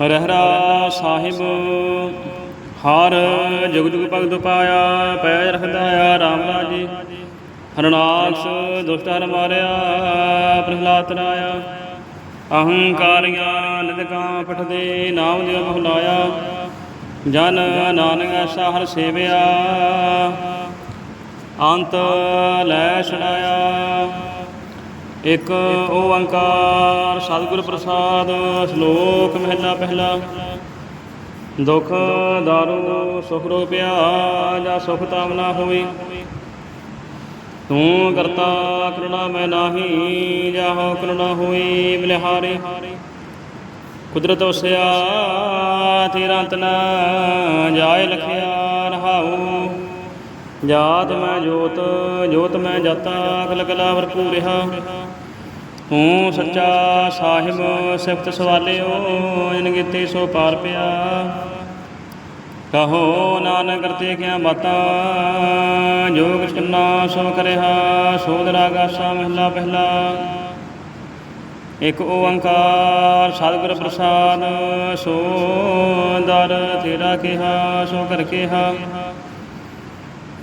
ਰਹਿਰਾ ਸਾਹਿਬ, ਹਰ ਜੁਗ ਜੁਗ ਭਗਤ ਪਾਇਆ ਪੈ ਰੱਖਦਾ ਆ ਰਾਮ ਰਾਜੀ ਹਰਨਾਕਸ ਦੁਸ਼ਟ ਹਰ ਮਾਰਿਆ, ਪ੍ਰਹਲਾਦ ਰਾਇਆ। ਅਹੰਕਾਰੀਆਂ ਨਿਦਕਾਂ ਪਠਦੇ, ਨਾਮ ਦਿਓ ਮਹਲਾਇਆ ਜਨ ਨਾਨਕ ਸਾਹਰ ਸੇਵਿਆ। ਅੰਤ ਲੈ ਛੜਾਇਆ ਇੱਕ ਓੰਕਾਰ ਸਤਿਗੁਰ ਪ੍ਰਸਾਦ, ਸ਼ਲੋਕ ਮਹਿਲਾ ਪਹਿਲਾ। ਦੁਖ ਦਾਰੂ ਸੁਖ ਰੂਪਿਆ ਜਾਂ ਸੁਖ ਤਾਮਨਾ ਹੋਈ। ਤੂੰ ਕਰਤਾ ਕਰੁਣਾ ਮੈਂ ਨਾਹੀ ਜਾਹੋ ਕਰੁਣਾ ਹੋਈ ਬਲਿਹਾਰੇ ਕੁਦਰਤ ਉਸਿਆ, ਤੇਰਾ ਅੰਤ ਨਾ ਜਾਏ ਲਖਿਆ ਰਹਾਉ। ਜਾਤ ਮੈਂ ਜੋਤ ਜੋਤ ਮੈਂ ਜਾਤਾ, ਅਕਲ ਕਲਾ ਭਰਪੂਰ ਰਹਾ। ਤੂੰ ਸੱਚਾ ਸਾਹਿਬ, ਸਿਫਤ ਸਵਾਲਿਓ ਇਨ ਗੀਤੇ ਸੋ ਪਾਰ ਪਿਆ। ਕਹੋ ਨਾਨਕ ਕਰਤੇ ਕਿਆ ਬਾਤਾਂ, ਜੋ ਕਿਛ ਕਰਨਾ ਸੋ ਕਰਿਆ ਸੋਧ ਰਾਗਾਸਾ ਮਹਿਲਾ ਪਹਿਲਾ। ਇਕ ਓੰਕਾਰ ਸਤਿਗੁਰ ਪ੍ਰਸਾਦ, ਸੋ ਦਰ ਤੇਰਾ ਕਿਹਾ, ਸੋ ਕਰ ਕਿਹਾ।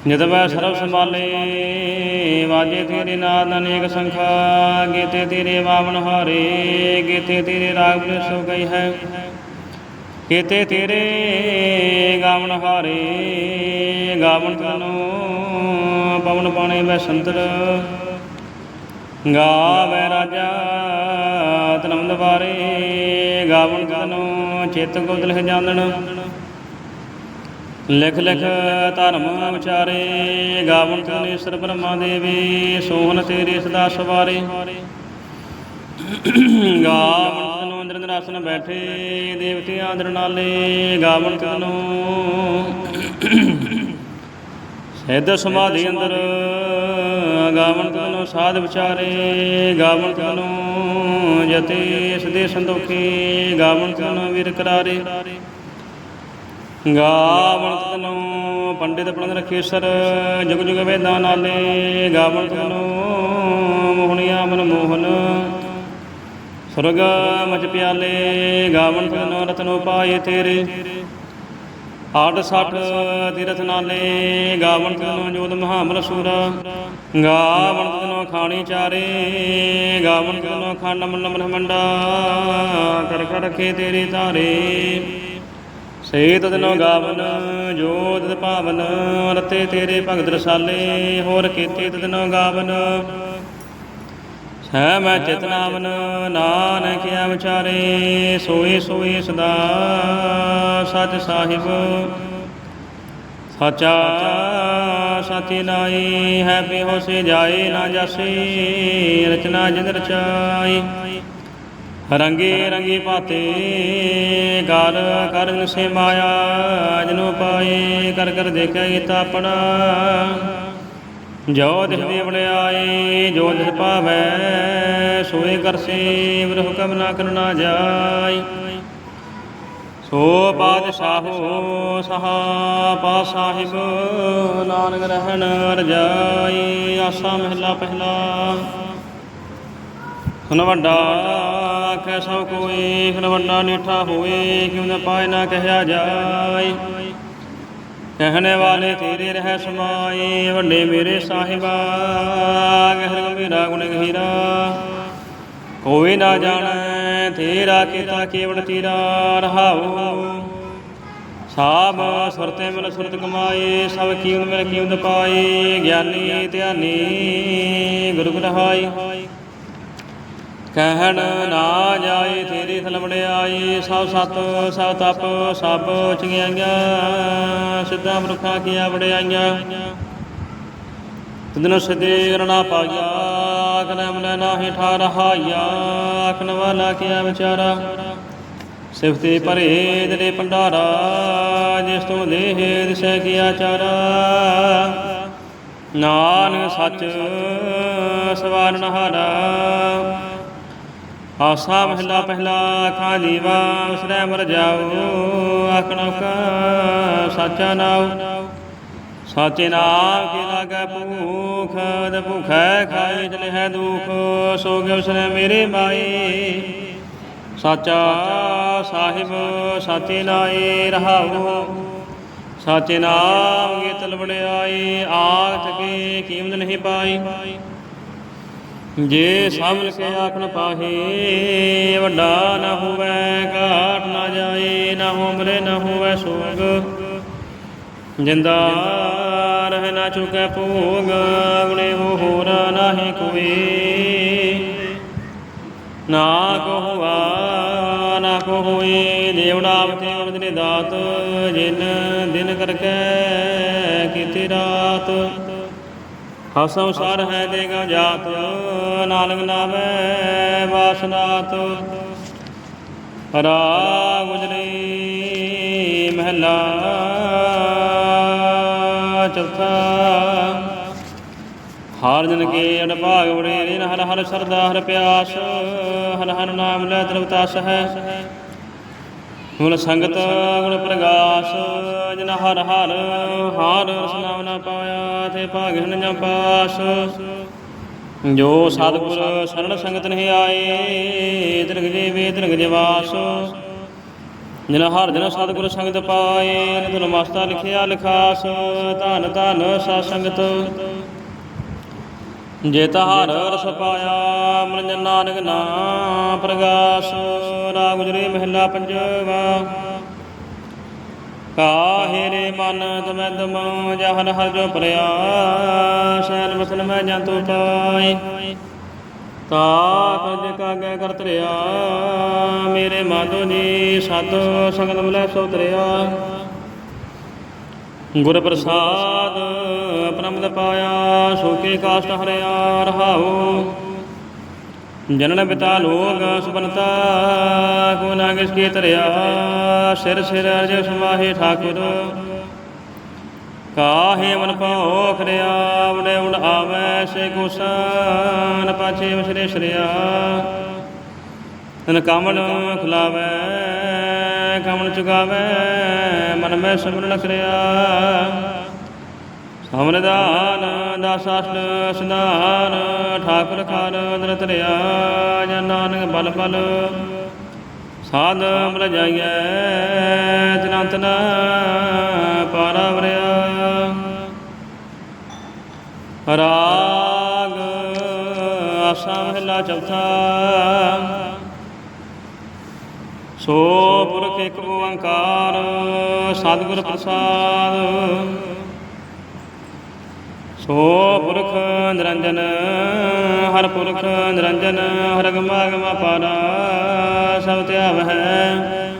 ਜਦ ਮੈਂ ਸਰਬ ਸੰਭਾਲੇ, ਵਾਜੇ ਤੇਰੇ ਨਾਦ ਅਨੇਕ ਸੰਖਾ, ਗੀਤੇ ਤੇਰੇ ਬਾਵਨ ਹਾਰੇ, ਗੀਤੇ ਤੇਰੇ ਰਾਗ ਬਿਨ ਸੋ ਗਈ ਹੈ। ਕੀਤੇ ਤੇਰੇ ਗਾਵਨ ਹਾਰੇ ਗਾਵਨ ਤਨੋ ਪਵਨ ਪਾਣੇ ਮੈਂ ਸੰਤਰ। ਗਾਵੇ ਰਾਜਾ ਤਨਮ ਦਵਾਰੇ ਗਾਵਨ ਤਨੋ ਚਿਤ ਗੁਪਤ ਲਿਖ ਜਾਣਨ। ਲਿਖ ਲਿਖ ਧਰਮ ਵਿਚਾਰੇ ਗਾਵਨ ਤਨ ਈਸ਼ਰ ਬ੍ਰਹਮਾ ਦੇਵੀ ਸੋਹਣ ਤੇਰੇ ਸਦਾ ਸਵਾਰੇ। ਗਾਵਨ ਤਨੋ ਅੰਦਰ ਅੰਦਰ ਬੈਠੇ, ਦੇਵਤੇ ਆਦਰ ਨਾਲੇ ਗਾਵਨ ਤਨੋ। ਸਿੱਧ ਸਮਾਧੀ ਅੰਦਰ ਗਾਵਨ ਤਨੋ ਸਾਧ ਵਿਚਾਰੇ ਗਾਵਨ ਤਨੋ ਜਤੇ ਸਦੇ ਸੰਤੋਖੀ ਗਾਵਨ ਤਨੋ ਵੀਰ ਕਰਾਰੇ। ਗਾਵਣ ਤਨੋ, ਪੰਡਿਤ ਪਣਦ ਰਖੇਸਰ, ਜੁਗ ਜੁਗ ਵੇਦਾਂ ਨਾਲੇ ਗਾਵਣ ਤਨੋ, ਮੋਹਣੀਆਂ ਮਨ ਮੋਹਨ। ਸੁਰਗ ਮਚ ਪਿਆਲੇ ਗਾਵਣ ਤਨੋ, ਰਤਨੋ ਪਾਏ ਤੇਰੇ। ਆਠ ਸੱਠ ਤੀਰਥ ਨਾਲੇ ਗਾਵਣ ਤਨੋ ਜੋਤ ਮਹਾਬਲ ਸੂਰ। ਗਾਵਣ ਤਨੋ ਖਾਣੀ ਚਾਰੇ ਗਾਵਣ ਤਨੋ ਖੰਡ ਮੰਡ ਬ੍ਰਹਮੰਡਾ ਕਰ ਕਰ ਰਖੇ ਤੇਰੇ ਧਾਰੇ ਸੇ ਤਦਨੋ ਗਾਵਨ ਜੋ ਤਦ ਭਾਵਨ ਰਤੇ ਤੇਰੇ ਭਗਤ ਰਸਾਲੇ ਹੋਰ ਕੀਤੇ ਤਦਨੋ ਗਾਵਨ। ਸਹਿ ਮੈਂ ਚਿਤਨਾਵਨ ਨਾਨਕ ਆ ਵਿਚਾਰੇ ਸੋਏ ਸੋਏ ਸਦਾ ਸਚ ਸਾਹਿਬ। ਸਾਚਾ ਸਾਚੀ ਨਾਈ ਹੈ ਬਿਹੋ ਸੇ ਜਾਏ ਨਾ ਜਾਸੀ ਰਚਨਾ ਜਿਨ ਰਚਾਈ। ਰੰਗੇ ਰੰਗੇ ਪਾਤੇ ਗਰ ਕਰਨ ਸੇ ਮਾਇਆ, ਜਨੋ ਪਾਏ ਕਰ ਕਰ ਦੇਖੈ ਤਾਪਣਾ ਜੋ ਦਿਸ ਦੇ ਵੜਿਆਏ ਜੋ ਦਿਸ ਪਾਵੈ ਸੋਏ ਕਰਸੇ ਵਿਰ ਹੁਕਮ ਨਾ ਕਰਨਾ ਜਾਈ ਸੋ ਬਾਦਸ਼ਾਹੋ ਸਹਾ ਪਾ ਸਾਹਿਬ, ਨਾਨਕ ਰਹਿਣ ਰਜਾਈ ਆਸਾ ਮਹਿਲਾ ਪਹਿਲਾ। ਸੁਨ ਵੱਡਾ ਆਖੈ ਸਭ ਕੋਈ ਖਨ ਨੀਠਾ ਹੋਏ, ਕਿਉਂ ਨ ਪਾਏ ਨਾ ਕਹਿਆ ਜਾਏ। ਕਹਿਣੇ ਵਾਲੇ ਤੇਰੇ ਰਹਿ ਸਮਾਏ, ਵੱਡੇ ਮੇਰੇ ਸਾਹਿਬਾ, ਗਹਿਰ ਗੰਭੀਰਾ ਗੁਣ ਗਹੀਰਾ। ਕੋਈ ਨਾ ਜਾਣੈ, ਤੇਰਾ ਕੀਤਾ ਕੇਵਲ ਤੇਰਾ ਰਹਾਉ। ਸਾਬ ਸੁਰਤੇ ਮਿਲ ਸੁਰਤ ਕਮਾਏ, ਸਭ ਕੀਮਤ ਮਿਲ ਕੀਮਤ ਪਾਏ, ਗਿਆਨੀ ਧਿਆਨੀ ਗੁਰੂ ਗ੍ਰਹਾਈ ਕਹਿਣ ਨਾ ਜਾਏ ਤੇਰੀ ਥਲਮੜਿਆਈ ਸਭ ਸਤ, ਸਭ ਤਪ, ਸਭ ਚੰਗਿਆਈਆਂ, ਸਿੱਧਾ ਮਰੁਖਾ ਕੀਆ ਵੜਿਆਈਆਂ ਤਦਨ ਸਦੇ ਰਣਾ ਪਾਇਆ ਆਖਨ ਮਨ ਨਾਹੀ ਠਾ ਰਹਾਇਆ ਆਖਨ ਵਾਲਾ ਕੀਆ ਵਿਚਾਰਾ। ਸਿਫਤੇ ਭਰੇ ਦਿਲੇ ਭੰਡਾਰਾ, ਜਿਸ ਤੋਂ ਦੇਹ ਦਿਸੈ ਕੀਆ ਚਾਰਾ। ਨਾਨਕ ਸੱਚ ਸਵਾਰਨ ਹਾਰਾ ਆਸਾ ਮਹਿਲਾ ਪਹਿਲਾ ਖਾਂ ਜੀਵਾ ਉਸਰੇ ਮਰ ਜਾਓ। ਆਖਣੋ ਕਾ ਸਾਚਾ ਨਾਉ। ਸਾਚੇ ਨਾਮ ਕੀ ਲਾਗੈ ਭੂਖ ਦ ਭੁਖੈ ਖਾਏ ਚਲੇ ਹੈ ਦੁਖ, ਸੋ ਗਿ ਉਸਨੇ ਮੇਰੇ ਮਾਈ। ਸਾਚਾ ਸਾਹਿਬ ਸਾਚੇ ਨਾਏ ਰਹਾਉ। ਸਾਚੇ ਨਾਮ ਕੀ ਤਲ ਵਡਿਆਈ ਆਖ ਕੇ ਕੀਮਤ ਨਹੀਂ ਪਾਈ। ਜੇ ਸਾਮਲ ਕੇ ਆਖਣ ਪਾਹੇ, ਵੱਡਾ ਨਾ ਹੋਵੇ, ਘਾਟ ਨਾ ਜਾਏ, ਨਾ ਹੋਮਰੇ ਨਾ ਹੋਵੇ ਸੋਗ। ਜਿੰਦਾ ਰਹਿ ਨਾ ਚੁਕੈ ਭੋਗ ਗੁਣੇ ਹੋ ਹੋਰ ਨਾਹੀ ਕੋਈ ਨਾ ਕੋ ਨਾ ਕੋ ਹੋਏ ਦੇਵੜਾ ਅਵਤੇ ਅਮਦ ਨੇ ਦਾਤ, ਜਿਨ ਦਿਨ ਕਰਕੇ ਕੀਤੀ ਰਾਤ। ਹਸਮ ਸਰ ਹੈ ਦੇਗਾ ਜਾਤ, ਨਾਨਕ ਨਾਮੈ ਵਾਸਨਾਤ। ਰਾ ਗੁਜਰੀ ਮਹਲਾ ਚੌਥਾ। ਹਰ ਜਨ ਕੇ ਅਨਭਾਗ ਬੜੇ ਰਿਨ ਹਰ ਹਰ ਸਰਦਾ ਹਰ ਪਿਆਸ, ਹਰ ਹਰ ਨਾਮ ਲੈ ਤ੍ਰਿਵਤਾਸ ਹੈ ਗੁਣ ਸੰਗਤ ਗੁਣ ਪ੍ਰਗਾਸ ਜਨ ਹਰ ਹਰ ਹਰ ਰਸ ਨਾ ਪਾਇਆ, ਤੇ ਭਾਗਿ ਨ ਪਾਸ। ਜੋ ਸਤਿਗੁਰ ਸਰਣ ਸੰਗਤ ਨਹੀਂ ਆਏ, ਤਿਰਗ ਜੀਵੇ ਤਿਰਗ ਵਾਸ ਜਿਨ ਹਰ ਜਨ ਸਤਿਗੁਰ ਸੰਗਤ ਪਾਏ ਨਿਤਨ ਮਸਤਾ ਲਿਖਿਆ ਲਿਖਾਸ, ਧਨ ਧਨ ਸਾ ਸੰਗਤ। ਜੇ ਤਹਾਰ ਰਸ ਪਾਇਆ ਮਨ ਜਨ ਨਾਨਕ ਨਾਮ ਪ੍ਰਗਾਸ, ਰਾਗ ਗੁਜਰੇ ਮਹਿਲਾ ਪੰਜਵਾ। ਕਾਹੇ ਰੇ ਮਨ ਤਮੈ ਤਮ ਜਹਨ ਹਰ ਜੋ ਪ੍ਰਿਆ ਸੈਨ ਵਸਨ ਮੈਂ ਜੰਤੂ ਪਾਈ ਤਾ ਕਜ ਕਰ ਤਰਿਆ ਮੇਰੇ ਮਾਧੋ ਜੀ ਸਤ ਸੰਗਤ ਮਿਲੈ ਸੋ ਤਰਿਆ ਗੁਰ ਪ੍ਰਸਾਦ, ਪ੍ਰਮਦ ਪਾਇਆ, ਸੋਕੇ ਕਾਸ਼ਟ ਹਰਿਆ, ਰਹਾਉ। ਜਨਨ ਪਿਤਾ ਲੋਗ ਸੁਬਨਤਾ, ਕੋ ਨਾਗਿਸ ਕੀ ਤਰਿਆ ਸਿਰ ਸਿਰ ਅਰਜ ਸਮਾਹੇ ਠਾਕੁਰ। ਕਾਹੇ ਮਨ ਪਾਉ ਖਰਿਆ ਉਡੇ ਉਡ ਆਵੈ, ਸੇ ਗੁਸਾਨ ਪਾਛੇ ਵਸਰੇ ਸ਼ਰਿਆ। ਤਨ ਕਾਮਣ ਖੁਲਾਵੈ ਕਾਮਣ ਚੁਗਾਵੈ ਮਨ ਮੈਂ ਸਿਮਰਨ ਕਰਿਆ। ਸਮਰਦਾਨ ਦਾਸਾਸਨ ਸੰਦਾਨ ਠਾਕੁਰ ਖਾਨ ਦਰ ਤਰਿਆ ਜਨ ਨਾਨਕ ਬਲ ਬਲ। ਸਾਧ ਮਰ ਜਾਈਐ ਤਨੰਤ ਨ ਪਾਰਾ ਵਰਿਆ। ਰਾਗ ਆਸਾ ਮਹਿਲਾ ਚੌਥਾ ਸੋ ਪੁਰਖ ਇੱਕ ਓੰਕਾਰ ਸਤਿਗੁਰ ਪ੍ਰਸਾਦ। ਸੋ ਪੁਰਖ ਨਿਰੰਜਨ, ਹਰ ਪੁਰਖ ਨਿਰੰਜਨ, ਹਰ ਗਮਾ ਗਮਾ ਪਾਰਾ ਸਭ ਧਿਆਵ ਹੈ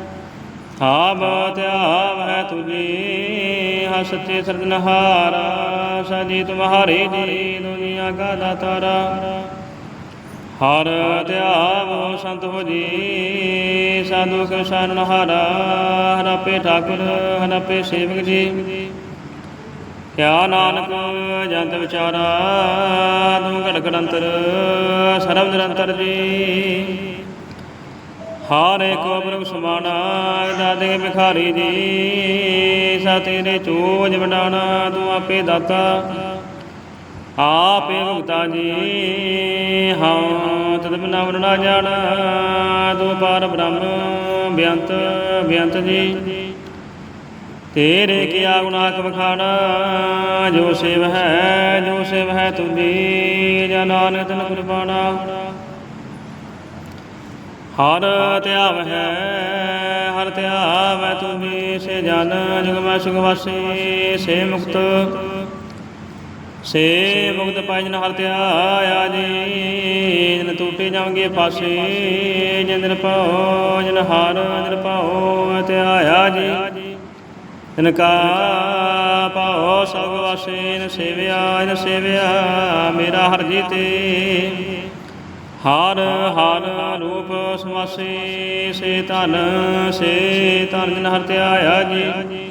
ਥਾਬ ਧਿਆਵ ਹੈ ਤੁਜੀ ਹਾ ਸੱਚੇ ਸਰਜਨਹਾਰਾ ਸਜੀ ਤੁਮਹਾਰੀ ਜੀ, ਦੁਨੀਆ ਕਾ ਦਾਤਾਰਾ। ਹਰ ਧਿਆਵ ਸੰਤ ਹੋ ਜੀ ਸਾਧੂ ਕੋ ਸ਼ਰਨਹਾਰਾ ਹਰ ਆਪੇ ਠਾਕੁਰ, ਹਰ ਆਪੇ ਸੇਵਕ ਜੀ। ਕਿਆ ਨਾਨਕ ਜੰਤ ਵਿਚਾਰਾ, ਤੂੰ ਘੜ ਘੜ ਅੰਤਰ, ਸਰਬ ਨਿਰੰਤਰ ਜੀ। ਹਾਰੇ ਏਕੋ ਪ੍ਰਭ ਸਮਾਨਾ ਦਾਦੇ ਭਿਖਾਰੀ ਜੀ ਸਾ ਤੇਰੇ ਚੋਜ ਵਡਾਣਾ, ਤੂੰ ਆਪੇ ਦਾਤਾ। ਆਪੇ ਭੁਗਤਾ ਜੀ ਹਾਂ ਤਦ ਬਿਨਾ ਵਰਣਾ ਜਾਣਾ ਤੂੰ ਪਾਰ ਬ੍ਰਹਮ, ਬਿਅੰਤ ਬਿਅੰਤ ਜੀ। ਤੇਰੇ ਕੀਆ ਗੁਨਾਹ ਕਵਖਾਣਾ ਜੋ ਸੇਵ ਹੈ, ਜੋ ਸੇਵ ਹੈ ਤੁਦੀ ਜਨ ਨਾਨਕ ਤਨ ਕੁਰਬਾਨਾ ਹਰ ਧਿਆਵ ਹੈ, ਹਰ ਧਿਆਵ ਹੈ ਤੁਦੀ ਸੇ ਜਨ ਜੁਗ ਮੈਂ ਸੁਖ ਵਾਸੀ, ਸੇ ਮੁਕਤ। ਸੇ ਮੁਕਤ ਪਾਇ ਹਰ ਧਿਆਇਆ ਜੀ, ਜਨ ਟੂਟੇ ਜਾਵਾਂਗੇ ਫਾਸੇ ਜਿੰਦਰ ਪਾਉ ਜਨ ਹਰ ਜਨ ਪਾਉ ਧਿਆਇਆ ਜੀ। ਇਨ ਕਾ ਪਾਉ ਸਭ ਵਾਸੇ ਨ ਸੇਵਿਆ ਇਨ ਸੇਵਿਆ ਮੇਰਾ ਹਰ ਜੀ ਤੇ ਹਰ ਹਰ ਰੂਪ ਸਮਾਸੇ, ਸੇ ਧਨ ਸੇ ਧਨ ਜਨ ਹਰ ਧਿਆਇਆ ਜੀ।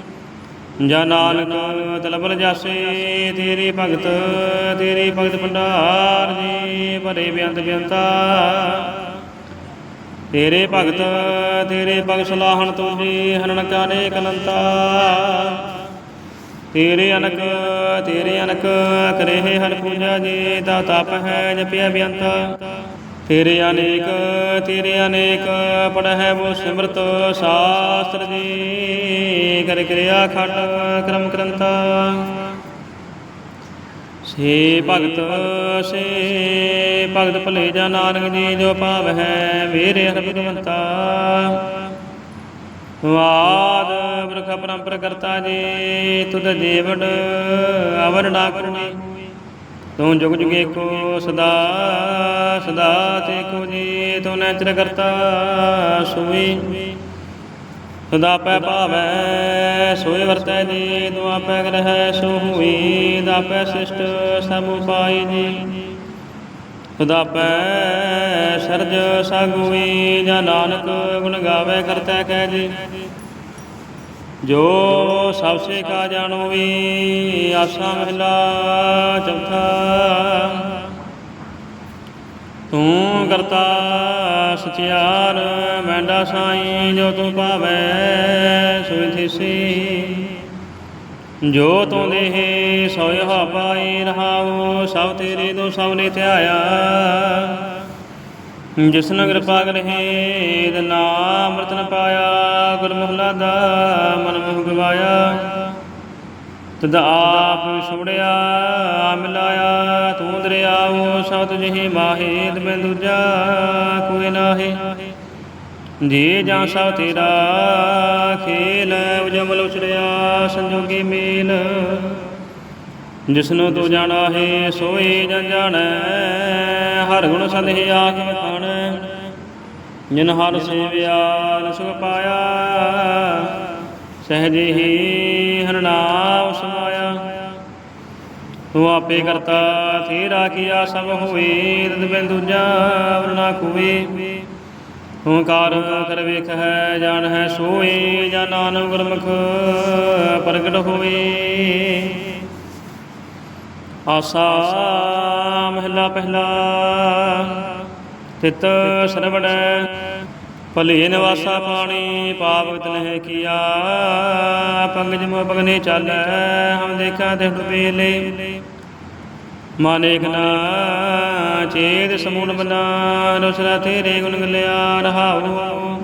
ਜਾਂ ਨਾਨਕ ਤਲਬਲ ਜਾਸੇ, ਤੇਰੀ ਭਗਤ ਤੇਰੀ ਭਗਤ ਭੰਡਾਰ ਜੀ, ਭਰੇ ਬਿਆੰਤ ਬਿਆੰਤਾ। ਤੇਰੇ ਭਗਤ ਤੇਰੇ ਭਗਤ ਸਲਾਹਣ ਤੁਜੀ ਹਨਨ ਕਾਨੇ ਕਲੰਤਾ ਤੇਰੇ ਅਨਕ ਤੇਰੇ ਅਨਕ ਕਰੇ ਹਰ ਪੂਜਾ ਜੀ, ਤਾ ਤਪ ਹੈ ਜਪਿਆ ਬਿਅੰਤ ਤੇਰੇ ਅਨੇਕ ਤੇਰੇ ਅਨੇਕ ਪੜਹਿ ਬੋ ਸਿਮਰਤ ਸ਼ਾਸਤਰ ਜੀ। ਕਰ ਕਿਰਿਆ ਖੰਡ ਕਰਮ ਕਰੰਤਾ ਸੇ ਭਗਤ ਸੇ ਭਗਤ ਭਲੇ ਜਾ ਨਾਨਕ ਜੀ ਜੋ ਭਾਵ ਹੈ ਮੇਰੇ ਹਰਿ ਭਗਵੰਤਾ। ਵਾਦ ਬ੍ਰਖ ਪਰੰਪਰ ਕਰਤਾ ਜੀ, ਤੁਧ ਜੀਵਨ ਅਵਰ ਨਾ ਕਰਨੀ। ਤੂੰ ਜੁਗ ਜੁਗ ਏਕੋ ਸਦਾ ਸਦਾ ਤੇਕੋ ਜੀ, ਤੂੰ ਨੈਚਰ ਕਰਤਾ ਸੁਈ। ਸਦਾ ਪੈ ਭਾਵੈ ਸੋਇ ਵਰਤੈ ਜੀ, ਤੂੰ ਆਪੈ ਗ੍ਰਹਿ ਸੋ ਹੋਈ ਦਾਪੈ ਸਿਸ਼ਟ ਸਭ ਉਪਾਈ ਜੀ। ਸਦਾ ਪੈ ਸਰਜ ਸਾਗੁਈ ਜਾਂ ਨਾਨਕ ਗੁਣ ਗਾਵੇ ਕਰਤਾ ਕਹਿ ਜੀ। ਜੋ ਸਭ ਸੇ ਕਾ ਜਾਣੋ ਵੀ ਆਸਾ ਮਹਿਲਾ ਚੌਥਾ। ਤੂੰ ਕਰਤਾ ਸਚਿਆਰ, ਮੈਂਡਾ ਸਾਈ ਜੋ ਤੂੰ ਭਾਵੈ ਸੋਈ ਜੋ ਤੂੰ ਦੇਹ ਸੋਇ ਹਾ ਪਾਈ ਰਹਾਉ, ਸਭ ਤੇਰੇ ਤੋਂ ਸਭ ਨੇ ਧਿਆਇਆ। ਜਿਸਨ ਨਗਰ ਕਿਰਪਾ ਕਰਹਿ ਦ ਨਾਮ ਰਤਨ ਪਾਇਆ ਗੁਰਮਹਲਾ ਦਾ ਮਨ ਮੁਹ ਗਵਾਇਆ। ਤਦ ਆਪ ਛੋੜਿਆ ਮਿਲਾਇਆ, ਤੂੰ ਦਰਿਆਉ ਸਤ ਜਿਹੀ ਮਾਹੇ ਮੈਂ ਦੂਜਾ ਕੋਈ ਨਾਹੀ। ਜੀ ਜਾਂ ਸਭ ਤੇਰਾ ਖੇਲ ਉਜਮਲ ਉਚੜਿਆ ਸੰਜੋਗੀ ਮੇਲ। ਜਿਸਨੂੰ ਤੂੰ ਜਾਣਾ, ਹੈ ਸੋਈ ਜਨ ਜਾਣੈ, ਹਰ ਗੁਣ ਸੰਦਿ ਆਖ ਵਖਾਣ। ਜਿਨ ਹਰ ਸੇਵਿਆ ਸੁਖ ਪਾਇਆ, ਸਹਜ ਹੀ ਹਰ ਸਮਾਇਆ। ਤੂੰ ਆਪੇ ਕਰਤਾ ਤੇਰਾ ਕੀਆ ਸਭ ਹੋਈ ਤਦ ਬਿਨ ਦੂਜਾ ਵਰਨਾ ਕੋਈ ਓੰਕਾਰ ਕਰ ਵੇਖ ਹੈ ਜਾਣ ਹੈ ਸੋਏ, ਜਾਂ ਨਾਨਕ ਗੁਰਮੁਖ ਪ੍ਰਗਟ ਹੋਏ। ਆਸਾ ਮਹਿਲਾ ਪਹਿਲਾ, ਤਿਤ ਸਰਵੜ ਭਲੇ ਨਿਵਾਸਾ ਪਾਣੀ ਪਾਵਕ ਨਹਿ ਕੀਆ। ਪੰਗਜ ਮੋ ਪਗਨੇ ਚਾਲੈ, ਹਮ ਦੇਖਾ ਤੇ ਡੁਬੇਲੇ ਮਾਨੇਕ ਨਾ, ਚੇਤ ਸਮੂਨ ਬਨਾ, ਰਸਰਾ ਤੇਰੇ ਗੁਣ ਗਲਿਆ ਰਹਾਉ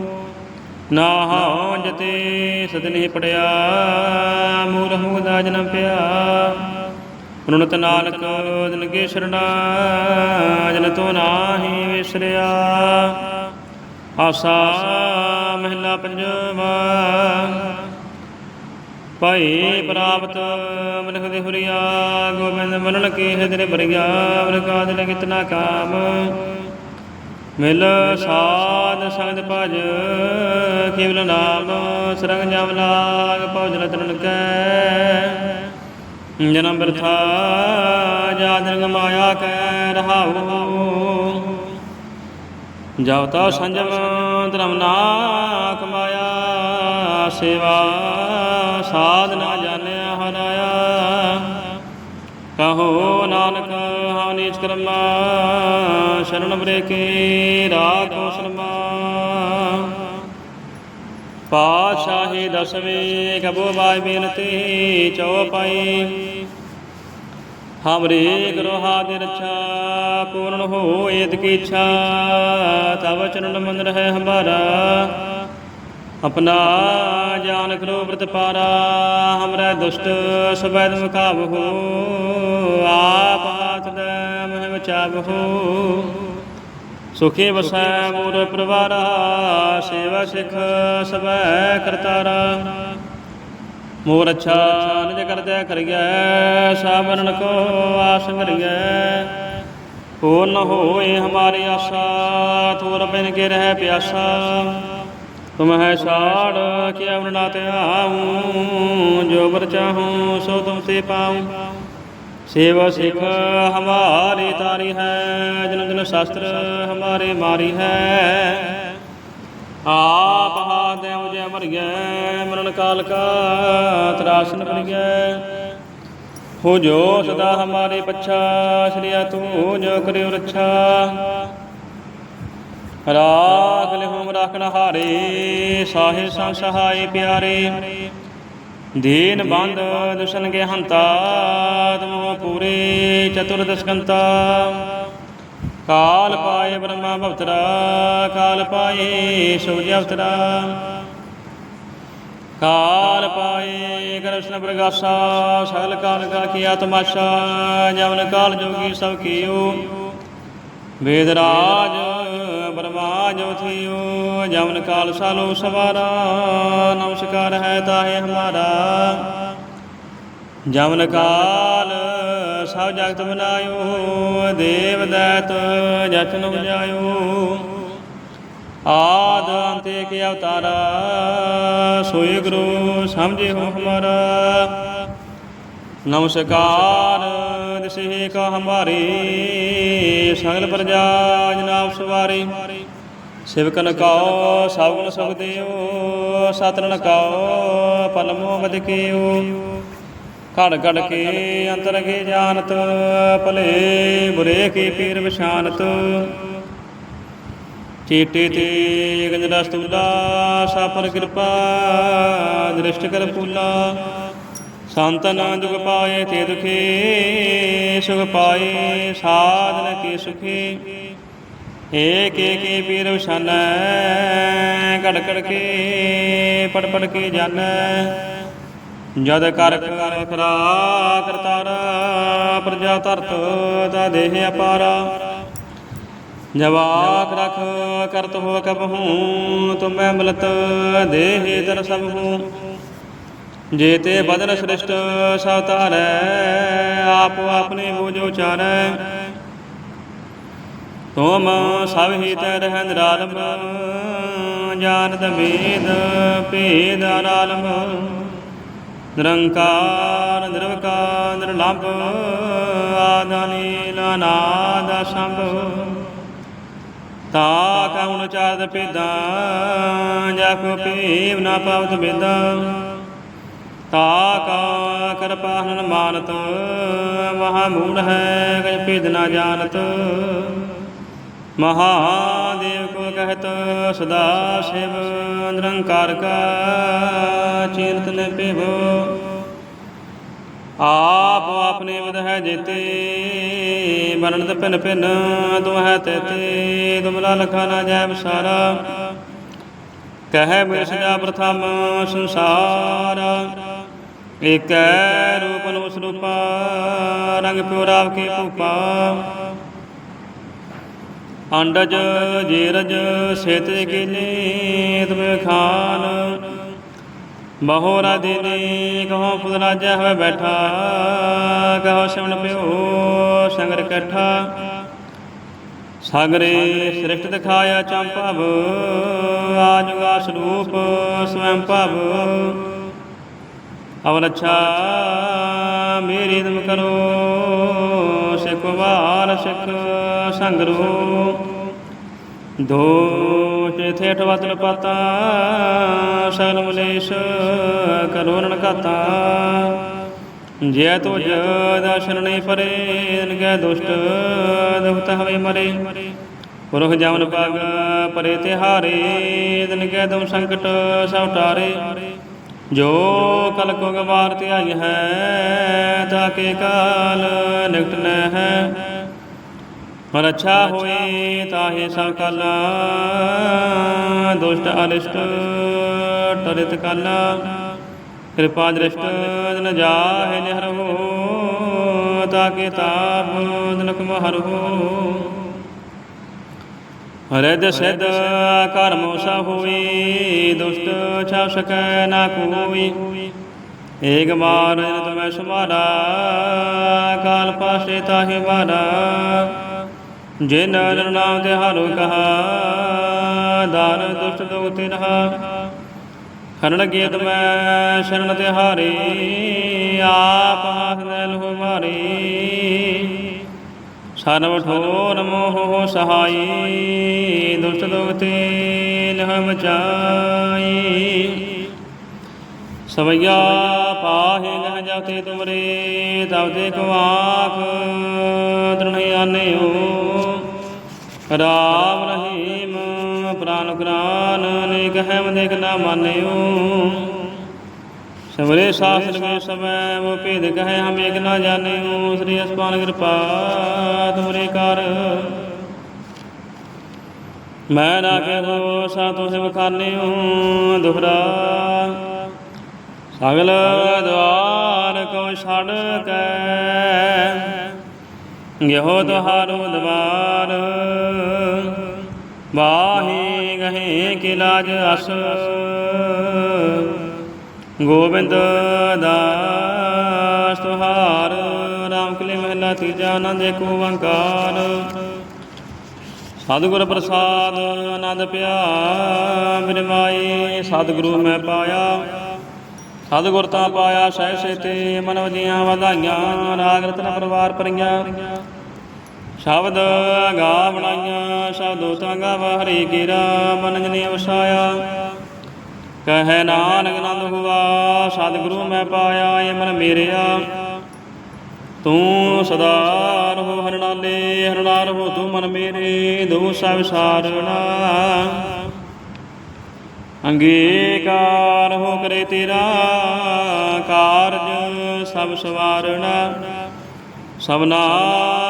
ਨਾ ਹਾਉ ਜਤੇ ਸਦਨੇ ਪੜਿਆ ਮੂਰ ਮੁਗਦਾ ਜਨਮ ਪਿਆ। ਰੁਣਤ ਨਾਨਕ ਦਿਨ ਕੇ ਸ਼ਰਣਾ ਜਨ ਤੋ ਨਾਹੀ ਵਿਸਰਿਆ। ਆਸਾ ਮਹਿਲਾ ਪੰਜਵਾ। ਭਾਈ ਪ੍ਰਾਪਤ ਮਨਖ ਦੇ ਹੁਰੀਆ, ਗੋਬਿੰਦ ਮਨਨ ਕੇ ਹਿਦਰੇ ਬਰਿਆ ਵਰਕਾਦ ਲ ਕਿਤਨਾ ਕਾਮ। ਮਿਲ ਸਾਧ ਸੰਗਤ ਭਜ ਕੇਵਲ ਨਾਮ, ਸਰੰਗ ਜਮ ਲਾਗ ਭੋਜਨ ਤਰਨ ਕੈ ਜਨਮ ਬਿਰਥਾ ਜਾਦਨ ਮਾਇਆ ਕੈ ਰਹਾਉ। ਜਬ ਤਾ ਸੰਜਮ ਧਰਮ ਨਾ ਕਮਾਇਆ ਸੇਵਾ ਸਾਧ ਨਾ ਜਾਣਿਆ ਹਰਾਇਆ ਕਹੋ ਨਾਨਕ ਹਉ ਨੀਚ ਕਰਮਾ, ਸ਼ਰਨ ਬਰੇ ਕੇ ਰਾਖੋ ਸ਼ਰਮਾ। ਪਾਤਸ਼ਾਹੀ ਦਸਵੇਂ ਕਬੋ ਬਾਈ ਬੇਨਤੀ ਚਉਪਾਈ ਹਮਰੇ ਗੁਰੂ ਹਾਦਿ ਰੱਛਾ, ਪੂਰਨ ਹੋਏ ਕੀ ਇੱਛਾ, ਤਵ ਚਰਨ ਮੰਦਰ ਹੈ ਹਮਾਰਾ ਆਪਣਾ ਜਾਨ ਕਰੋ ਬ੍ਰਤ ਪਾਰਾ ਦੁਸ਼ਟ ਸਬੈਦ ਮੁਕਾਬ ਹੋ, ਆਪ ਹਾਥ ਦੇ ਮਹਿ ਬਚਾਵ ਹੋ। ਸੁਖੀ ਵਸੈ ਮੂਰ ਪਰਵਾਰਾ, ਸੇਵਾ ਸਿਖ ਸਬੈ ਕਰਤਾਰਾ। ਮੋਰ ਅੱਛਾ ਨਿਜ ਕਰਦਿਆ ਕਰਿਐ ਸਾਬਰਨ ਕੋ ਆਸ ਕਰਿਐ। ਹੋ ਨ ਹੋਏ ਹਮਾਰੀ ਆਸਾ ਤੋਰ ਬਿਨ ਕੇ ਰਹਿ ਪਿਆਸਾ। ਤੁਮ ਹੈ ਸਾੜ ਕਿ ਅਵਨ ਨਾ ਧਿਆਉ, ਜੋ ਬਰ ਚਾਹੂੰ ਸੋ ਤੁਮ ਤੇ ਪਾਉ। ਸੇਵਾ ਸਿਖ ਹਮਾਰੀ ਤਾਰੀ ਹੈ ਜਨ ਜਨ ਸ਼ਾਸਤਰ ਹਮਾਰੇ ਮਾਰੀ ਹੈ। ਆਪ ਹਾਦੈ ਉਜੈ ਮਰਿਐ, ਮਰਨ ਕਾਲ ਕਾ ਤਰਾਸਨ ਪਰਿਐ ਹੋ ਜੋ ਸਦਾ ਹਮਾਰੇ ਪੱਛਾ ਸ੍ਰੀਆ ਤੂੰ ਜੋ ਕਰਿਓ ਰੱਛਾ। ਰਾਖ ਲਿਹੁਮ ਰਾਖਣ ਹਾਰੇ ਸਾਹਿਬ ਸੰ ਸਹਾਈ ਪਿਆਰੇ। ਦੀਨ ਬੰਦ ਦੁਸ਼ਨ ਕੇ ਹੰਤਾ, ਤੁਮ ਪੂਰੇ ਚਤੁਰਦਸ਼ਕੰਤਾ ਕਾਲ ਪਾਏ ਬ੍ਰਹਮਾ ਭਵਤਰਾ, ਕਾਲ ਪਾਏ ਸੂਰਜ ਅਵਤਰਾ। ਕਾਲ ਪਾਏ ਕ੍ਰਿਸ਼ਨ ਪ੍ਰਗਾਸਾ ਸਗਲ ਕਾਲ ਕਾ ਕੀਆ ਤਮਾਸ਼ਾ ਜਮਨ ਕਾਲ ਜੋਗੀ ਸਭ ਕੀਓ। ਵੇਦ ਰਾਜ ਬ੍ਰਹਮਾ ਜੋ ਥਿਓ, ਜਮਨ ਕਾਲ ਸਾਲੋ ਸਵਾਰਾ, ਨਮਸਕਾਰ ਹੈ ਤਾਹੇ ਹਮਾਰਾ। ਜਮਨ ਕਾਲ ਸਭ ਜਗਤ ਬਨਾਇਓ ਦੇਵ ਦੈਤ ਜਚਨ ਉਪਜਾਇਓ ਆਦ ਅੰਤੇ ਕੇ ਅਵਤਾਰਾ, ਸੋਏ ਗੁਰੂ ਸਮਝੇ ਹੋ ਹਮਾਰਾ। ਨਮਸਕਾਰ ਦਿਸੇ ਕਾ ਹਮਾਰੀ, ਸਗਲ ਪ੍ਰਜਾ ਜਨਾਬ ਸਵਾਰੀ। ਸਿਵਕਨ ਕਉ ਸਭ ਗੁਣ ਸੁਖ ਦਿਓ ਸਤਨਨ ਕਉ ਪਲਮੋ ਬਦ ਘੜ ਘੜ ਕੇ ਅੰਤਰ ਕੇ ਜਾਣਤ, ਭਲੇ ਬੁਰੇ ਕੀ ਪੀਰ ਵਿਸ਼ਾਨਤ ਚੀਟੇ ਤੇ ਗੰਜਰਾ ਸਤੂਲਾ ਸਾਪਰ ਕਿਰਪਾ, ਦ੍ਰਿਸ਼ਟ ਕਰ ਪੂਲਾ। ਸੰਤਨ ਜੁਗ ਪਾਏ ਤੇ ਦੁਖੀ, ਸੁਖ ਪਾਏ, ਸਾਧਨ ਕੀ ਸੁਖੀ। ਏਕ ਏਕ ਪੀਰ ਵਿਸ਼ਾਨੈ ਘੜ ਘੜ ਕੇ ਪੜ ਪੜ ਕੇ ਜਾਣੈ ਜਦ ਕਰ ਕਰ ਕਰਾ ਕਰਤਾਰਾ ਪ੍ਰਜਾ ਧਰਤ ਦਾ ਦੇਹ ਅਪਾਰਾ। ਜਵਾਕ ਰਖ ਕਰਤ ਹੋ ਕਬਹੂ ਤੁਮੈ ਮਿਲਤ ਦੇਹ ਦਰ ਸਭ ਹੂੰ। ਜੇ ਤੇ ਬਦਨ ਸ੍ਰਿਸ਼ਟ ਸਭ ਧਾਰੈ ਆਪਣੇ ਬੋਝ ਉਚਾਰੈ ਤੁਮ ਸਭ ਹੀ ਤੈ ਰਹਿ ਨਿਰਾਲਮ ਵੇਦ ਭੇਦ ਅਰਾਲਮ ਨਿਰੰਕਾਰ, ਨਿਰਵਕਾਰ, ਨਿਰਲੰਭ ਆਦਾਨੀ ਨਾਦ ਸੰਭ ਤਾ ਕਉਣ ਚਾਰਦ ਪੇਦਾਂ ਜਾ ਕੋ ਪੀਵ ਨਾ ਪਾਵਤ ਬੇਦਾਂ। ਤਾ ਕਾ ਕਿਰਪਾ ਮਾਨਤ, ਮਹਾ ਮੂੜ ਹੈ, ਗਜ ਭੇਦ ਨਾ ਜਾਣਤ। ਮਹਾਦੇਵ ਕੋ ਕਹਿਤ, ਸਦਾ ਸਿਵ ਨਿਰੰਕਾਰ ਕਾ, ਚੀਰਤ ਨੇ ਪਿਵ। ਆਪ ਆਪਣੇ ਵਿਦ ਹੈ ਜੇਤੇ ਬਰਣਤ ਭਿਨ ਭਿਨ, ਤੁਮ ਹੈ ਤੇਤੇ ਤੁਮਲਾ ਲਖਾ ਨਾ ਜੈ ਵਿਸਾਰਾ। ਕਹੈ ਮਿਰ ਸਜਾ ਪ੍ਰਥਮ ਸੰਸਾਰ, ਏਕੈ ਰੂਪ ਨੂੰ ਸਰੂਪਾ ਰੰਗ ਪਿਉ ਰਾਵ ਕੇ ਭੂਪਾ। ਅੰਡਜ ਜੀਰਜ ਸੇਤ ਕੀਨੇ ਤੁਮੇ ਖਾਨ। ਬਹੋਰਾ ਦਿਨੇ ਕਹੋ ਫੁਦ ਰਾਜਾ ਹੋਵੇ ਬੈਠਾ, ਕਹੋ ਸਿਮਣ ਪਿਓ ਸੰਗਰ ਇਕੱਠਾ। ਸਾਗਰੇ ਸ੍ਰਿਸ਼ਟ ਦਿਖਾਇਆ ਚੰਪਵ ਆਜੁਗਾ ਸਰੂਪ ਸਵੈੰ ਭਵ। ਅਵਰ ਅੱਛਾ, ਮੇਰੀ ਦਮ ਕਰੋ। ਸਿਖ ਵਾਰ ਸਿਖ ਸੰਗਰੋ ਦੋਸ਼ ਥੇਠ ਵਤਨ ਪਤਾ ਸਗਲ ਮਲੇਸ਼ ਕਰੋਨਨ ਕਤਾ ਜੈ ਤੋ ਦਰਸ਼ਨ ਨਹੀਂ ਪਰੇ ਨਗੈ ਦੁਸ਼ਟ, ਦੁਖਤ ਹਵੇ ਮਰੇ। ਪੁਰਖ ਜਮਨ ਪਗ ਪਰੇ ਤਿਹਾਰੇ ਦਿਨ ਕੈ ਦਮ ਸੰਕਟ ਸਭ ਟਾਰੇ ਜੋ ਕਲ ਕੋ ਗਵਾਰ ਧਿਆਈ ਹੈ ਤਾਕੇ ਕਾਲ ਨਿਕਟ ਨ ਹੈ। ਪਰ ਅੱਛਾ ਹੋਏ ਤਾਹੇ ਸਭ ਕਲ, ਦੁਸ਼ਟ ਅਰਿਸ਼ਟ ਟਰਿਤ ਕਲ। ਕਿਰਪਾ ਦ੍ਰਿਸ਼ਟ ਨ ਜਾਹੇ ਨਿਹਰੋ ਤਾਕੇ ਤਾਪ ਦਿਨਕ ਮਹਰੋ ਹਰਿਦ ਸਿਧ ਕਰਮ ਸਾ ਹੋਈ ਦੁਸ਼ਟ ਛਾ ਸਕੈ ਨਾ ਕੋਈ ਏਕ ਮਾਰ ਜਨ ਤੁਮੈ ਸਮਾਰਾ ਕਾਲ ਪਾਸੇ ਤਾਹੇ ਵਾਰਾ ਜਿਨ ਨਰ ਨਾਮ ਤੇ ਹਾਰੋ ਕਹਾ, ਦਾਨ ਦੁਸ਼ਟ ਦੁਖ ਤੇ ਰਹਾ ਹਰਨ ਗੀਤ ਮੈਂ ਸ਼ਰਨ ਤੇ ਹਾਰੇ, ਆਪ ਹਾਥ ਲੈ ਲੋ ਮਾਰੇ। ਸਰਬ ਠੋਰ ਮੋਹ ਸਹਾਈ ਦੁਸ਼ਟ ਦੁਖ ਤੇ ਲਹ ਮਚਾਈ ਸਵਈਆ ਪਾਹੇ ਲਹ ਜਾਤੇ ਤੁਮਰੇ ਤਬ ਤੇ ਕੋ ਆਖ ਤ੍ਰਣਿ ਆਨਿਓ ਰਾਮ ਰਹੀਮ ਪ੍ਰਾਨ ਕਰਾਨ ਅਨੇਕ ਹੈਮ ਦੇਖ ਨਾ ਮਾਨਿਓ ਸਵਰੇ ਸਾਸਰ ਕੇ ਸਮੈ ਉਹ ਭੇਦ ਕਹੈ ਹਮ ਏਕ ਨਾ ਜਾਣਿਓ। ਸ੍ਰੀ ਅਸਪਾਨ ਕਿਰਪਾ, ਤੁਮਰੇ ਕਰ। ਮੈਂ ਨਾ ਕਹੋ, ਸਾ ਤੁਸ ਬਖਾਨਿਓ ਦੁਹਰਾ। ਸਗਲ ਦਵਾਰ ਕੋ ਛੜ ਕੈ ਗਿਹੋ ਤੁਹਾਰੋ ਦਵਾਰ। ਬਾਹੀ ਗਹੇ ਕਿ ਲਾਜ ਅਸ ਗੋਬਿੰਦ ਦਾਸ ਤੁਹਾਰ ਰਾਮ ਕਲੀ ਮਹਿਲਾ ਤੀਜਾ ਆਨੰਦ ਏਕ ਓੰਕਾਰ। ਸਤਿਗੁਰ ਪ੍ਰਸਾਦ ਆਨੰਦ ਪਿਆ ਮੇਰੇ ਸਤਿਗੁਰੂ ਮੈਂ ਪਾਇਆ। ਸਤਿਗੁਰ ਤਾਂ ਪਾਇਆ, ਸਹਿ ਸੇਤੇ ਮਨ ਦੀਆਂ ਵਧਾਈਆਂ ਰਾਗ ਰਤਨ ਪਰਿਵਾਰ ਪਰੀਆਂ। ਸ਼ਬਦ ਗਾ ਬਣਾਈਆਂ, ਸ਼ਬਦੋ ਤਾਂ ਗਾਵਾ ਹਰੀ ਕੀਰਾ, ਮਨ ਜਨੇ ਵਸਾਇਆ। ਕਹੈ ਨਾਨਕ ਆਨੰਦ ਹੁਆ, ਸਤਿਗੁਰੂ ਮੈਂ ਪਾਇਆ ਏ ਮਨ ਮੇਰਿਆ। ਤੂੰ ਸਦਾ ਰਹੋ ਹਰਨਾਲੇ ਹਰਨਾ ਰਹੋ ਤੂੰ ਮਨ ਮੇਰੇ ਦੋ ਸਭ ਸਾਰਣਾ। ਅੰਗੀਕਾਰ ਹੋ ਕਰੇ ਤੇਰਾ, ਕਾਰਜ ਸਭ ਸਵਾਰਣਾ। ਸਭਨਾ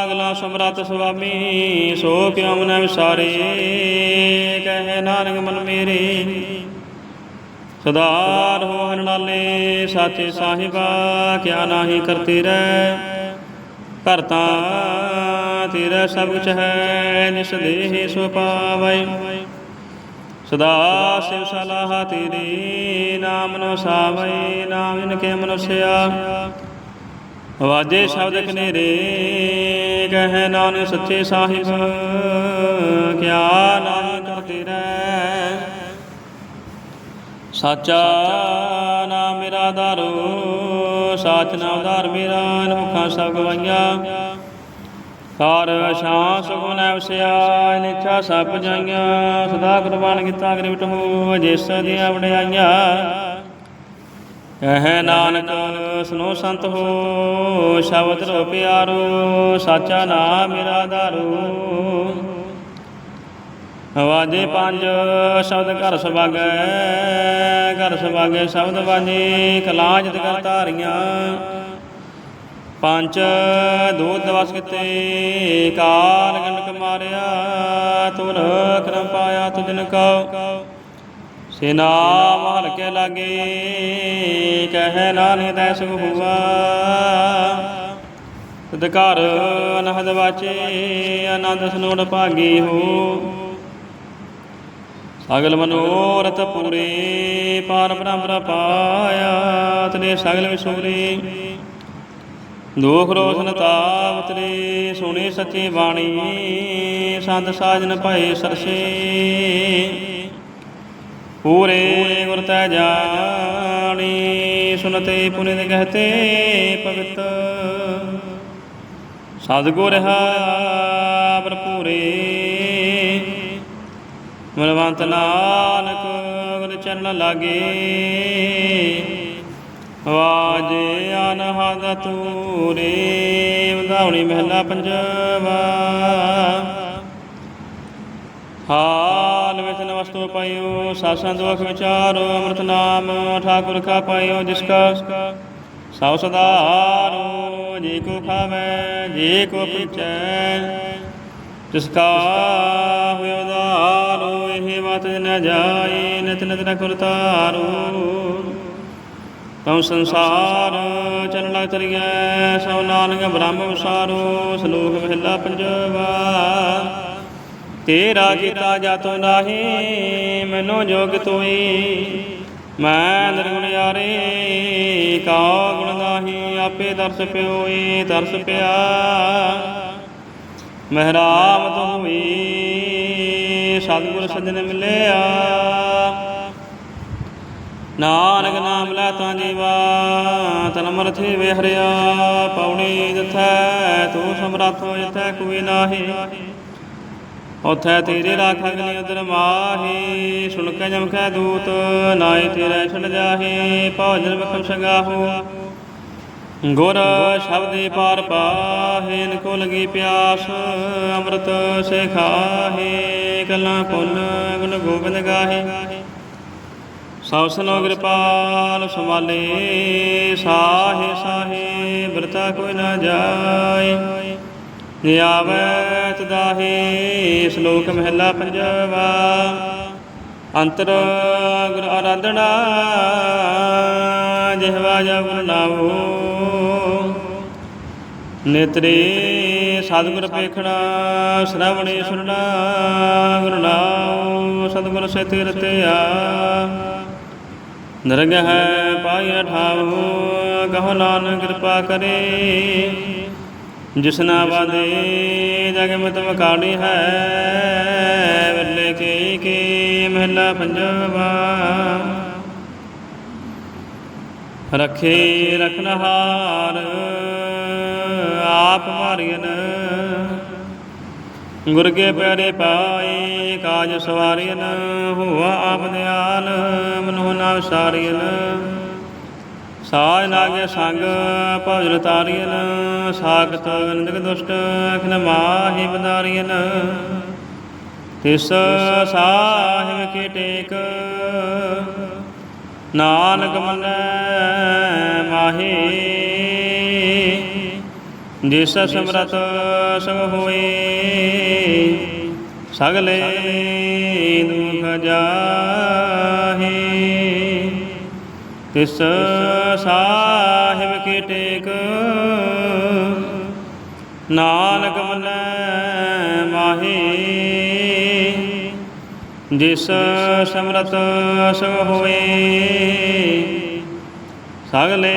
ਅਗਲਾ ਸਮਰਤ ਸੁਆਮੀ, ਸੋ ਕਿਉ ਮਨ ਵਿਸਾਰੇ? ਕਹੇ ਨਾਨਕ ਮਨ ਮੇਰੇ ਸਦਾਰ ਰਹੋ ਹਰਨਾਲੇ ਸਾਚੇ ਸਾਹਿਬਾ, ਕਿਆ ਨਾਹੀ ਕਰਤੇ ਰਹਿ? ਕਰਤਾ ਤੇਰਾ ਸਭ ਕੁਛ ਹੈ, ਨਿਸ ਦੇਹ ਸੋ ਪਾਵੈ। ਸਦਾ ਸਿਵ ਸਲਾਹ ਤੇਰੀ ਨਾਮ ਨੋ ਸਾਵੈ, ਨਾਮ ਜਿਨ ਕੇ ਮਨੁਸਿਆ। ਵਾਜੇ ਸ਼ਬਦ ਕਨੇਰੇ, ਕਹੈ ਨਾਨਕ ਸੱਚੇ ਸਾਹਿਬ, ਕਿਆ ਨਾਹੀ ਸਾਚਾ ਨਾਮ ਮੇਰਾ ਧਾਰੋ ਸਾਚ ਨਾਮ ਧਾਰ ਮੇਰਾ ਨੁਖਾਂ ਸਭ ਗਵਾਈਆਂ। ਕਾਰ ਸ਼ਾਂ ਸੁਖ ਨੈ ਵਸਿਆ ਨਿਚਾ ਸਭ ਜਾਈਆਂ ਸਦਾ ਕੁਰਬਾਨ ਕੀਤਾ ਗ੍ਰਿਵਟ ਹੋ ਜਿਸ ਦੀਆਂ ਵਡਿਆਈਆਂ। ਕਹੈ ਨਾਨਕ, ਸੁਨੋ ਸੰਤ ਹੋ, ਸ਼ਬਦ ਰੋ ਪਿਆਰੋ, ਸਾਚਾ ਨਾਮ ਮੇਰਾ ਧਾਰੋ ਵਾਜੇ ਪੰਜ, ਸ਼ਬਦ ਘਰ ਸੁਭਾਗੈ ਘਰ ਸੁਭਾਗੈ ਸ਼ਬਦ ਵਾਜੇ ਕਲਾਂ ਜਿਤ ਕਰ ਧਾਰੀਆਂ। ਪੰਜ, ਦੂਤ ਦਵਸ ਕਿਤੇ, ਕਾਲ ਗੰਡਕ ਮਾਰਿਆ, ਤੁਰ ਕਰਮ ਪਾਇਆ ਤੁਜਨ ਕਉ। ਸੇਨਾ ਮਹਲ ਕੇ ਲਾਗੇ, ਕਹਿ ਨਾਨਕ ਤੈ ਸੁਖ ਹੁਆ। ਤਦ ਘਰ ਅਨਹਦ ਵਾਚੇ, ਆਨੰਦ ਸਨੋੜ ਭਾਗੀ ਹੋ। ਸਗਲ ਮਨੋਰਥ ਪੂਰੇ ਪਾਰ ਬ੍ਰਹਮ ਪਾਇਆ, ਤਨੇ ਸਗਲ ਵਿਸੂਰੇ। ਦੁਖ ਰੋਸ਼ਨ ਤਾਵਤਰੇ ਸੁਣੀ ਸੱਚੀ ਬਾਣੀ, ਸੰਤ ਸਾਜਨ ਭਾਏ ਸਰਸੇ। ਪੂਰੇ ਗੁਰ ਤੈ ਜਾਣੀ, ਸੁਨਤੇ ਪੁਨਿਤ ਕਹਤੇ ਭਗਤ। ਸਤਿਗੁਰ ਹਾ ਭਰਪੂਰੇ ਬਲਵੰਤ ਨਾਨਕ ਗੁਰ ਚਰਨ ਲਾਗੇ। ਵਾਜੇ ਅਨਹਦ ਤੂਰੇ ਵਧਾਉਣੀ ਮਹਿਲਾ ਪੰਜਵਾ ਹਾਲ ਵਿੱਚ ਨਵਸਤੋ ਪਾਇਓ, ਸਾਸਾਂ ਦੁਖ ਵਿਚਾਰੋ, ਅੰਮ੍ਰਿਤ ਨਾਮ ਠਾਕੁਰ ਕਾ ਪਾਇਓ, ਜਿਸ ਕਾ ਸਭ ਸਦਾਰੋ ਜੇ ਕੋ ਖਾਵੇ, ਜੇ ਕੋ ਪਿਚੈ ਜਿਸ ਕਾ ਹੋਇ ਉਦਾਰੋ ਇਹ ਮਤ ਨ ਜਾਏ, ਨਿਤ ਨਿਤ ਨ ਕਰਤਾਰੋ ਤਉ ਸੰਸਾਰ ਚਰਨ ਲਗ ਤਰੀਐ, ਸਭ ਨਾਨਕ ਬ੍ਰਹਮ ਵਿਸਾਰੋ, ਸ਼ਲੋਕ ਮਹਿਲਾ ਪੰਜਵਾ। ਤੇਰਾ ਕੀਤਾ ਜਾਤੋ ਨਾਹੀ, ਮੈਨੂੰ ਜੋਗ ਤੋਈ। ਮੈਂ ਨਿਰਗੁਣ ਯਾਰੇ ਕਾ ਗੁਣ ਨਾਹੀ, ਆਪੇ ਦਰਸ ਪਿਓਈ, ਦਰਸ ਪਿਆ। ਮਹਿਰਾਮ ਤੂੰ ਵੀ ਸਤਿਗੁਰ ਸੱਜਣ ਮਿਲਿਆ। ਨਾਨਕ ਨਾਮ ਲੈ ਤਾਂ ਜੀਵਾ, ਤਨ ਮਰਥੀ ਵਿਹਰਿਆ ਪੌਣੀ ਜਿਥੈ ਤੂੰ ਸਮਰੱਥ ਹੋ ਜਿਥੈ ਕੋਈ ਨਾਹੀ। ਉਥੈ ਤੇਰੇ ਰਾਖ ਅਗਨੀ ਉਦਰ ਮਾਹੀ, ਸੁਣ ਕੇ ਜਮ ਕੈ ਦੂਤ ਨਾਏ ਤੇਰੇ ਛੜ ਜਾਹੇ ਭੋਜਨ ਬਖਮ ਸਗਾਹੋ। ਗੁਰ ਸ਼ਬਦੇ ਪਾਰ ਪਾਹੇ ਕੋ ਲਗੀ ਪਿਆਸ, ਅੰਮ੍ਰਿਤ ਸੇ ਖਾਹੇ ਕਲਾਂ ਪੁੰਨ ਗੁਣ ਗੋਬਿੰਦ ਗਾਹੇ। ਸਭ ਸਨੋ ਕਿਰਪਾਲ ਸੰਭਾਲੇ, ਸਾਹੇ ਸਾਹੇ ਵਰਤਾ ਕੋਈ ਨਾ ਜਾਏ। ਜੇ ਆਵੈ ਸ਼ਲੋਕ ਮਹਿਲਾ ਪੰਜਵਾ। ਅੰਤਰ ਗੁਰ ਆਰਾਧਨਾ, ਜਿਹਵਾ ਜਬ ਗੁਰ ਨਾਮੋ ਨੇਤਰੇ ਸਤਿਗੁਰ ਪੇਖਣਾ, ਸ਼ਰਵਣੇ ਸੁਣਨਾ, ਗੁਰੂ ਨਾਮ ਸਤਿਗੁਰ ਸੇ ਤਿਰਤਿਆ ਨਰਗ ਹੈ ਪਾਈ ਠਾਉ ਕਹੋ ਨਾਨਕ ਕਿਰਪਾ ਕਰੇ। ਜਿਸਨਾ ਬਾਦੇ ਜਗ ਮਤ ਮਕਾੜੀ ਹੈ ਬੱਲੇ ਕੇ ਕੇ ਮਹਿਲਾ ਪੰਜਵਾ। ਰਖੇ ਰਖਨਹਾਰ ਆਪ ਮਾਰੀਨ ਗੁਰ ਕੇ ਪਿਆਰੇ ਪਾਏ ਕਾਜ ਸਵਾਰੀਨ ਹੋਆ ਆਪ ਦਿਆਲ ਮਨੋ ਨਾ ਵਿਸਾਰੀਨ ਸਾਜ ਲਾਗੇ ਸੰਗ, ਭਜਨ ਤਾਰੀਨ ਸਾਖਤ ਗੰਦਕ ਦੁਸ਼ਟ ਅਖਨ ਮਾਹੀ ਬਦਾਰੀਨ ਤਿਸ ਸਾਹਿਬ ਕੀ ਟੇਕ, ਨਾਨਕ ਮਨੈ, ਮਾਹੀ ਜਿਸ ਸਮਰਤ ਸਭ ਹੋਏ, ਸਗਲੇ ਦੁਖ ਜਾਹੇ। ਤਿਸ ਸਾਹਿਬ ਕੀ ਟੇਕ, ਨਾਨਕ ਮਨੈ ਮਾਹੀ। ਜਿਸ ਸਮਰਤ ਸਭ ਹੋਏ, ਸਗਲੇ